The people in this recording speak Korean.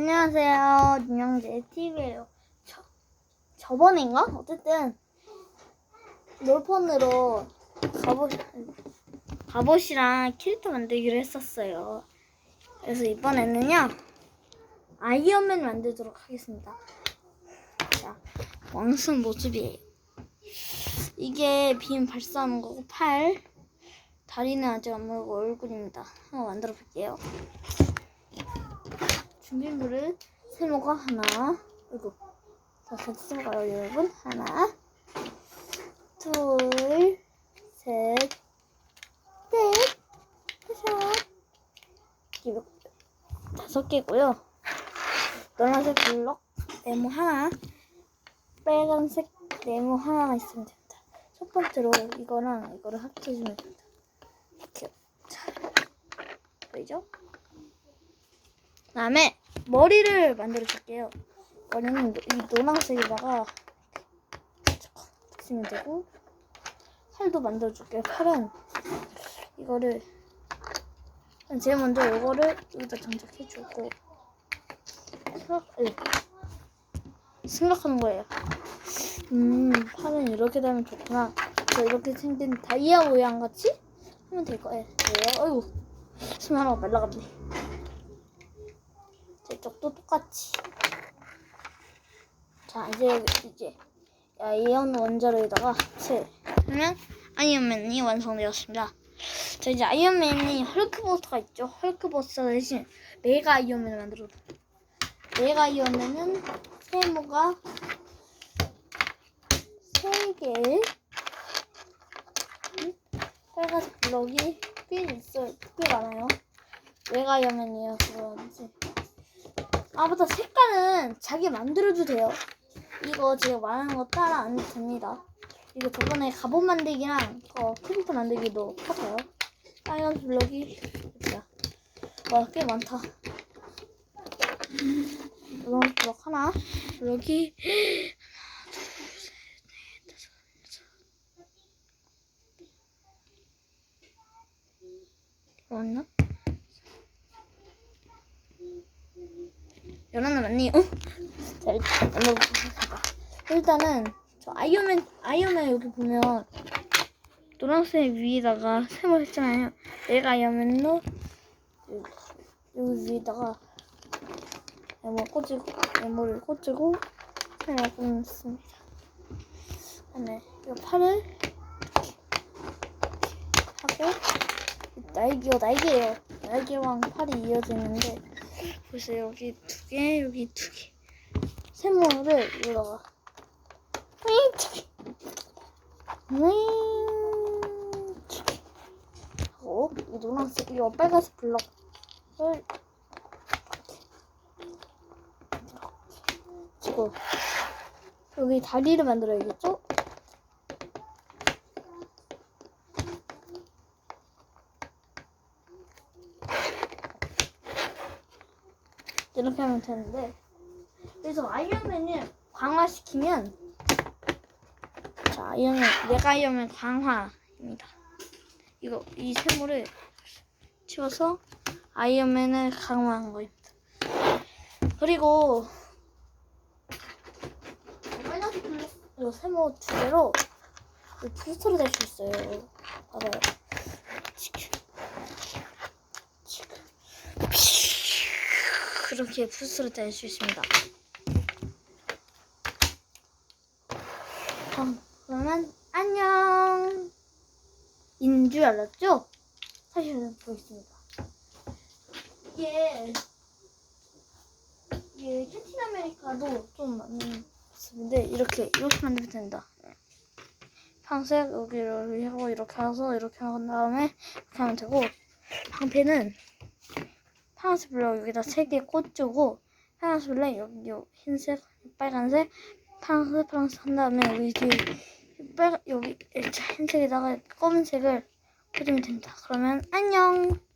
안녕하세요. 윤영재 TV예요. 저, 저번인가? 어쨌든 롤폰으로 갑옷, 갑옷이랑 캐릭터 만들기로 했었어요. 그래서 이번에는요. 아이언맨 만들도록 하겠습니다. 자, 왕순 모습이에요. 이게 빔 발사하는 거고 팔, 다리는 아직 안 모르고 얼굴입니다. 한번 만들어 볼게요. 준비물은 세모가 하나, 이거 자 같이 써볼까요, 여러분? 하나, 둘, 셋, 넷, 다섯, 이거 다섯 개고요. 노란색 블럭 네모 하나, 빨간색 네모 하나가 있으면 됩니다. 첫 번째로 이거랑 이거를 합쳐주면 됩니다. 이렇게 자, 보이죠? 그 다음에 머리를 만들어 줄게요. 머리는 이 노란색에다가 붙이면 되고 팔도 만들어 줄게요. 팔은 이거를 제일 먼저 이거를 여기다 장착해 주고 생각, 예. 생각하는 거예요. 음, 팔은 이렇게 되면 좋구나. 저 이렇게 생긴 다이아 모양 같이 하면 될 거예요. 어이구, 숨 하나가 말라갔네. 저쪽도 똑같이. 자, 이제, 이제, 아이언 원자로에다가 칠. 그러면 아이언맨이 완성되었습니다. 자, 이제 아이언맨이 헐크버스가 있죠. 헐크버스 대신 메가 아이언맨을 만들어. 메가 아이언맨은 세모가 세 개. 빨간색 블럭이 꽤 있어요. 꽤 많아요. 메가 아이언맨이에요. 그런지. 아 맞다 색깔은 자기 만들어도 돼요 이거 제가 말하는 거 따라 안 됩니다 이거 저번에 갑옷 만들기랑 어, 캐릭터 만들기도 똑같아요 빨간 블럭이 여기야 와꽤 많다 이런 블럭 하나 블럭이 하나 둘셋넷 다섯 여섯 열하나 맞니? 어? 자, 일단. 일단은 저 아이언맨 아이언맨 여기 보면 노란색 위에다가 세모 했잖아요. 얘가 아이언맨로 여기, 여기 위에다가 네모 꽂고 네모를 꽂고 세모 꽂습니다. 그다음에 이 팔을 하고 날개가 날개예요. 날개랑 팔이 이어져 있는데 보세요. 여기 두 개, 여기 두 개. 세모를 치기 하고 이 노란색, 이 빨간색 블럭을 치고 여기 다리를 만들어야겠죠? 이렇게 하면 되는데. 그래서 아이언맨을 강화시키면 자 아이언맨 내가 아이언맨 강화입니다. 이거 이 세모를 치워서 아이언맨을 강화한 거입니다. 그리고 빨간색 이 세모 두 개로 부스터를 댈수 있어요. 봐봐요 치크 치크 그렇게 부스를 뗄수 있습니다. 그러면 안녕. 인 줄 알았죠? 사실은 보겠습니다. 이게 이게 캡틴 아메리카도 좀 많은 모습인데 이렇게 이렇게 만들면 된다. 방색 여기를 하고 이렇게 해서 이렇게 한 다음에 이렇게 하면 되고 방패는 파란색 블럭 여기다 세 개 꽂주고 파란색 블럭 여기 요 흰색 빨간색 파란색 파란색 한 다음에 여기 뒤에 빨 여기 흰색에다가 검은색을 꽂으면 됩니다. 그러면 안녕.